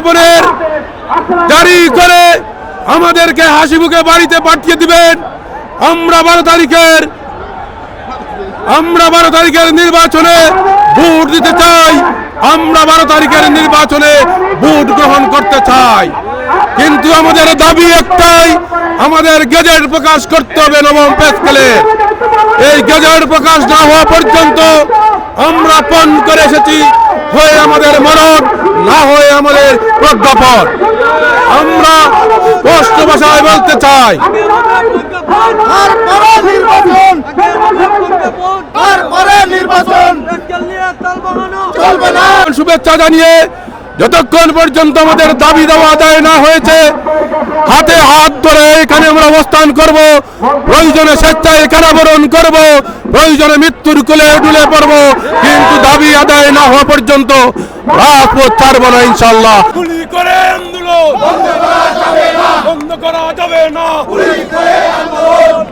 বিজ্ঞাপনের জারি করে আমাদেরকে হাসি মুখে বাড়িতে পাঠিয়ে দিবেন। আমরা বারো তারিখের, আমরা বারো তারিখের নির্বাচনে ভোট দিতে চাই। আমরা বারো তারিখের নির্বাচনে ভোট গ্রহণ করতে চাই। কিন্তু আমাদের দাবি একটাই, আমাদের গেজেট প্রকাশ করতে হবে নবম পেস্কেলে এই গেজেট প্রকাশ না হওয়া পর্যন্ত আমরা পণ করে এসেছি, হয়ে আমাদের মরণ। না হয়ে আমাদের প্রজ্ঞাপন আমরা স্পষ্ট ভাষায় বলতে চাই। শুভেচ্ছা জানিয়ে যতক্ষণ পর্যন্ত আমাদের দাবি দেওয়া আদায় না হয়েছে হাতে হাত ধরে এখানে আমরা অবস্থান করব। প্রয়োজনে স্বেচ্ছায় কারাবরণ করব। প্রয়োজনে মৃত্যুর কোলে ডুলে পড়ব। কিন্তু না হওয়া পর্যন্ত রাজপথ না ইনশাল্লাহ গুলি করে আন্দোলন। বন্ধ করা যাবে না।